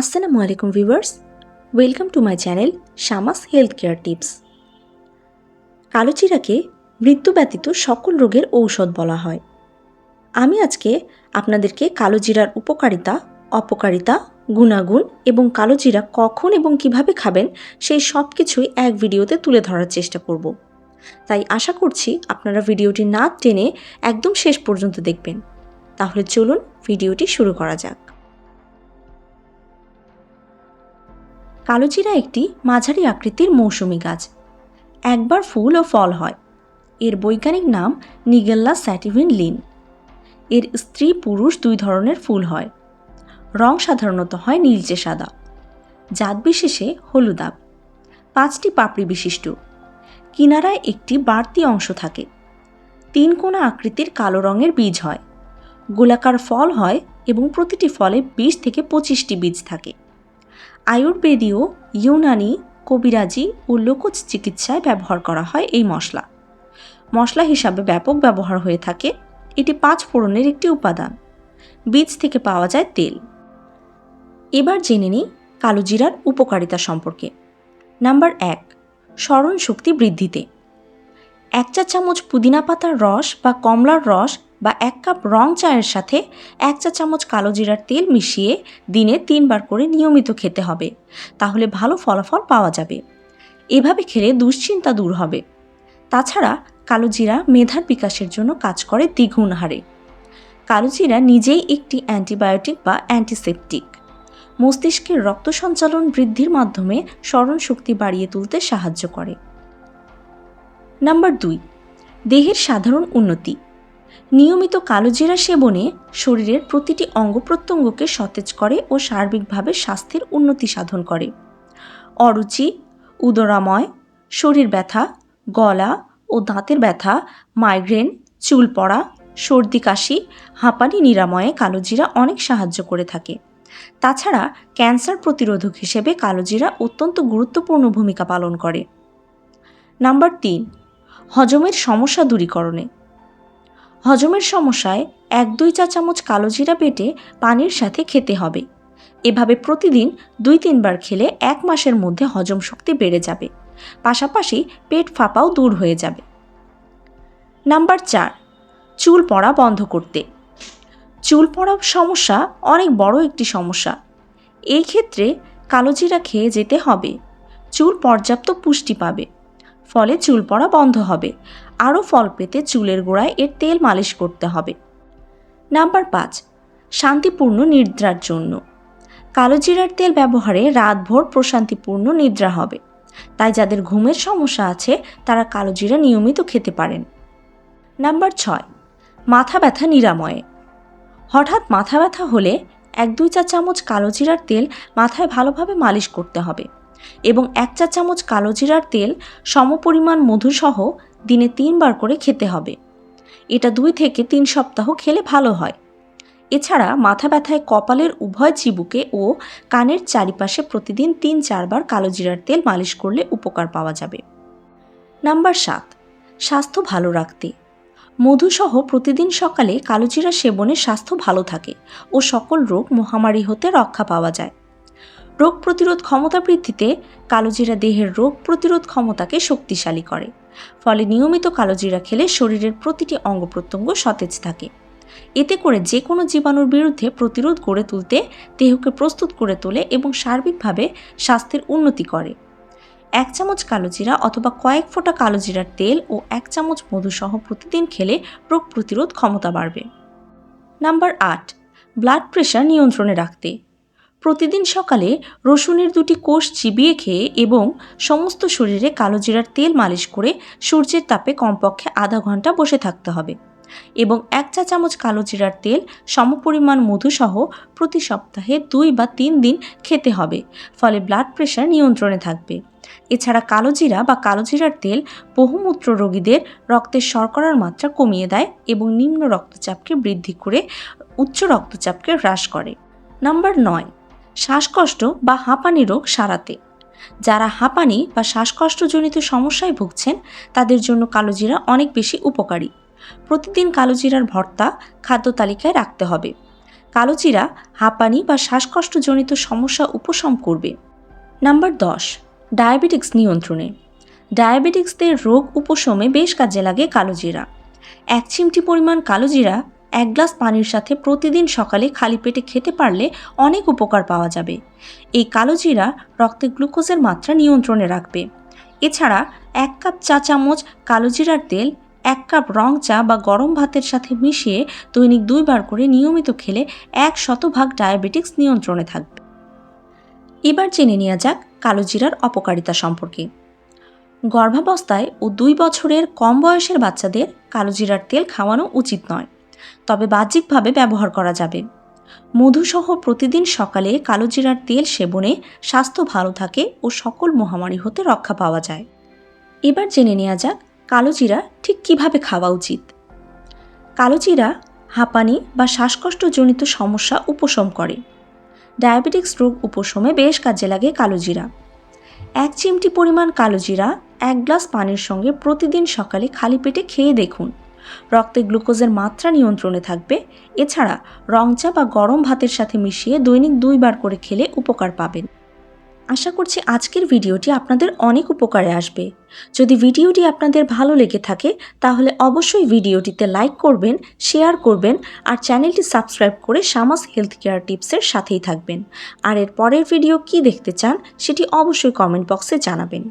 আসসালামু আলাইকুম viewers, welcome to my channel Shamas health care tips. কালোচিরাকে মৃত্যু ব্যতীত সকল রোগের ঔষধ বলা হয়। আমি আজকে আপনাদেরকে কালোজিরার উপকারিতা, অপকারিতা, গুণাগুণ এবং কালো জিরা কখন এবং কীভাবে খাবেন সেই সব কিছুই এক ভিডিওতে তুলে ধরার চেষ্টা করব। তাই আশা করছি আপনারা ভিডিওটি না টেনে একদম শেষ পর্যন্ত দেখবেন। তাহলে চলুন ভিডিওটি শুরু করা যাক। কালোজিরা একটি মাঝারি আকৃতির মৌসুমি গাছ। একবার ফুল ও ফল হয়। এর বৈজ্ঞানিক নাম নিগেল্লা স্যাটিভিন লিন। এর স্ত্রী পুরুষ দুই ধরনের ফুল হয়। রং সাধারণত হয় নীলচে সাদা। জাত বিশেষে হলুদাব পাঁচটি পাপড়ি বিশিষ্ট। কিনারায় একটি বাড়তি অংশ থাকে। তিন কোণা আকৃতির কালো রঙের বীজ হয়। গোলাকার ফল হয় এবং প্রতিটি ফলে বিশ থেকে পঁচিশটি বীজ থাকে। আয়ুর্বেদীয় ইউনানি কবিরাজি ও লোকজ চিকিৎসায় ব্যবহার করা হয় এই মশলা। মশলা হিসাবে ব্যাপক ব্যবহার হয়ে থাকে। এটি পাঁচ ফোড়নের একটি উপাদান। বীজ থেকে পাওয়া যায় তেল। এবার জেনে নিই কালো জিরার উপকারিতা সম্পর্কে। নাম্বার এক স্মরণ শক্তি বৃদ্ধিতে। এক চা চামচ পুদিনা পাতার রস বা কমলার রস বা এক কাপ রং চায়ের সাথে এক চা চামচ কালো জিরার তেল মিশিয়ে দিনে তিনবার করে নিয়মিত খেতে হবে, তাহলে ভালো ফলাফল পাওয়া যাবে। এভাবে খেলে দুশ্চিন্তা দূর হবে। তাছাড়া কালো জিরা মেধার বিকাশের জন্য কাজ করে দ্বিগুণ হারে। কালো জিরা নিজেই একটি অ্যান্টিবায়োটিক বা অ্যান্টিসেপটিক। মস্তিষ্কের রক্ত সঞ্চালন বৃদ্ধির মাধ্যমে স্মরণ শক্তি বাড়িয়ে তুলতে সাহায্য করে। নাম্বার দুই, দেহের সাধারণ উন্নতি। নিয়মিত কালোজিরা সেবনে শরীরের প্রতিটি অঙ্গ প্রত্যঙ্গকে সতেজ করে ও সার্বিকভাবে স্বাস্থ্যের উন্নতি সাধন করে। অরুচি, উদরাময়, শরীর ব্যথা, গলা ও দাঁতের ব্যথা, মাইগ্রেন চুল পড়া সর্দি কাশি, হাঁপানি নিরাময়ে কালোজিরা অনেক সাহায্য করে থাকে। তাছাড়া ক্যান্সার প্রতিরোধক হিসেবে কালোজিরা অত্যন্ত গুরুত্বপূর্ণ ভূমিকা পালন করে। নাম্বার তিন, হজমের সমস্যা দূরীকরণে। হজমের সমস্যায় এক দুই চা চামচ কালো জিরা বেটে পানির সাথে খেতে হবে। এভাবে প্রতিদিন দুই তিনবার খেলে এক মাসের মধ্যে হজম শক্তি বেড়ে যাবে। পাশাপাশি পেট ফাঁপাও দূর হয়ে যাবে। নাম্বার চার, চুল পড়া বন্ধ করতে। চুল পড়া সমস্যা অনেক বড় একটি সমস্যা। এই ক্ষেত্রে কালোজিরা খেয়ে যেতে হবে। চুল পর্যাপ্ত পুষ্টি পাবে। ফলে চুল পড়া বন্ধ হবে। আরও ফল পেতে চুলের গোড়ায় এর তেল মালিশ করতে হবে। নাম্বার পাঁচ, শান্তিপূর্ণ নিদ্রার জন্য। কালোজিরার তেল ব্যবহারে রাতভর প্রশান্তিপূর্ণ নিদ্রা হবে। তাই যাদের ঘুমের সমস্যা আছে, তারা কালোজিরা নিয়মিত খেতে পারেন। নাম্বার ছয়, মাথা ব্যথা নিরাময়ে। হঠাৎ মাথা ব্যথা হলে এক দুই চা চামচ কালোজিরার তেল মাথায় ভালোভাবে মালিশ করতে হবে। এবং এক চা চামচ কালো জিরার তেল, সমপরিমাণ মধুসহ দিনে তিনবার করে খেতে হবে। এটা দুই থেকে তিন সপ্তাহ খেলে ভালো হয়। এছাড়া মাথা ব্যথায় কপালের উভয় চিবুকে ও কানের চারিপাশে প্রতিদিন তিন চারবার কালো জিরার তেল মালিশ করলে উপকার পাওয়া যাবে। নাম্বার সাত, স্বাস্থ্য ভালো রাখতে। মধুসহ প্রতিদিন সকালে কালোজিরা সেবনে স্বাস্থ্য ভালো থাকে ও সকল রোগ মহামারী হতে রক্ষা পাওয়া যায়। রোগ প্রতিরোধ ক্ষমতা বৃদ্ধিতে কালোজিরা দেহের রোগ প্রতিরোধ ক্ষমতাকে শক্তিশালী করে। ফলে নিয়মিত কালোজিরা খেলে শরীরের প্রতিটি অঙ্গ প্রত্যঙ্গ সতেজ থাকে। এতে করে যে কোনো জীবাণুর বিরুদ্ধে প্রতিরোধ গড়ে তুলতে দেহকে প্রস্তুত করে তোলে এবং সার্বিকভাবে স্বাস্থ্যের উন্নতি করে। এক চামচ কালোজিরা অথবা কয়েক ফোঁটা কালোজিরার তেল ও এক চামচ মধুসহ প্রতিদিন খেলে রোগ প্রতিরোধ ক্ষমতা বাড়বে। নাম্বার আট, ব্লাড প্রেশার নিয়ন্ত্রণে রাখতে। প্রতিদিন সকালে রসুনের দুটি কোষ চিবিয়ে খেয়ে এবং সমস্ত শরীরে কালো জিরার তেল মালিশ করে সূর্যের তাপে কমপক্ষে আধা ঘণ্টা বসে থাকতে হবে এবং এক চা চামচ কালো জিরার তেল, সমপরিমাণ মধুসহ প্রতি সপ্তাহে দুই বা তিন দিন খেতে হবে, ফলে ব্লাড প্রেশার নিয়ন্ত্রণে থাকবে। এছাড়া কালো জিরা বা কালো জিরার তেল বহুমূত্র রোগীদের রক্তের শর্করার মাত্রা কমিয়ে দেয় এবং নিম্ন রক্তচাপকে বৃদ্ধি করে উচ্চ রক্তচাপকে হ্রাস করে। নাম্বার নয় শ্বাসকষ্ট বা হাঁপানি রোগ সারাতে। যারা হাঁপানি বা শ্বাসকষ্টজনিত সমস্যায় ভুগছেন, তাদের জন্য কালোজিরা অনেক বেশি উপকারী। প্রতিদিন কালোজিরার ভর্তা খাদ্য তালিকায় রাখতে হবে। কালোজিরা হাঁপানি বা শ্বাসকষ্টজনিত সমস্যা উপশম করবে। নাম্বার দশ, ডায়াবেটিক্স নিয়ন্ত্রণে। ডায়াবেটিক্সদের রোগ উপশমে বেশ কাজে লাগে কালোজিরা। এক চিমটি পরিমাণ কালোজিরা এক গ্লাস পানির সাথে প্রতিদিন সকালে খালি পেটে খেতে পারলে অনেক উপকার পাওয়া যাবে। এই কালোজিরা রক্তে গ্লুকোজের মাত্রা নিয়ন্ত্রণে রাখবে। এছাড়া এক কাপ চা চামচ কালোজিরার তেল, এক কাপ রং চা বা গরম ভাতের সাথে মিশিয়ে দৈনিক দুইবার করে নিয়মিত খেলে এক শতভাগ ডায়াবেটিক্স নিয়ন্ত্রণে থাকবে। এবার জেনে নেওয়া যাক কালোজিরার অপকারিতা সম্পর্কে। গর্ভাবস্থায় ও দুই বছরের কম বয়সের বাচ্চাদের কালোজিরার তেল খাওয়ানো উচিত নয়। তবে বাহ্যিকভাবে ব্যবহার করা যাবে। মধুসহ প্রতিদিন সকালে কালোজিরার তেল সেবনে স্বাস্থ্য ভালো থাকে ও সকল মহামারী হতে রক্ষা পাওয়া যায়। এবার জেনে নেওয়া যাক কালোজিরা ঠিক কীভাবে খাওয়া উচিত। কালোজিরা হাঁপানি বা শ্বাসকষ্টজনিত সমস্যা উপশম করে। ডায়াবেটিক্স রোগ উপশমে বেশ কাজে লাগে কালোজিরা। এক চিমটি পরিমাণ কালোজিরা এক গ্লাস পানির সঙ্গে প্রতিদিন সকালে খালি পেটে খেয়ে দেখুন। রক্তে গ্লুকোজের মাত্রা নিয়ন্ত্রণে থাকবে। এছাড়া রং চা বা গরম ভাতের সাথে মিশিয়ে দৈনিক দুইবার করে খেলে উপকার পাবেন। আশা করছি আজকের ভিডিওটি আপনাদের অনেক উপকারে আসবে। যদি ভিডিওটি আপনাদের ভালো লেগে থাকে, তাহলে অবশ্যই ভিডিওটিতে লাইক করবেন, শেয়ার করবেন আর চ্যানেলটি সাবস্ক্রাইব করে সামাস হেলথ কেয়ার টিপসের সাথেই থাকবেন। আর এর পরের ভিডিও কি দেখতে চান, সেটি অবশ্যই কমেন্ট বক্সে জানাবেন।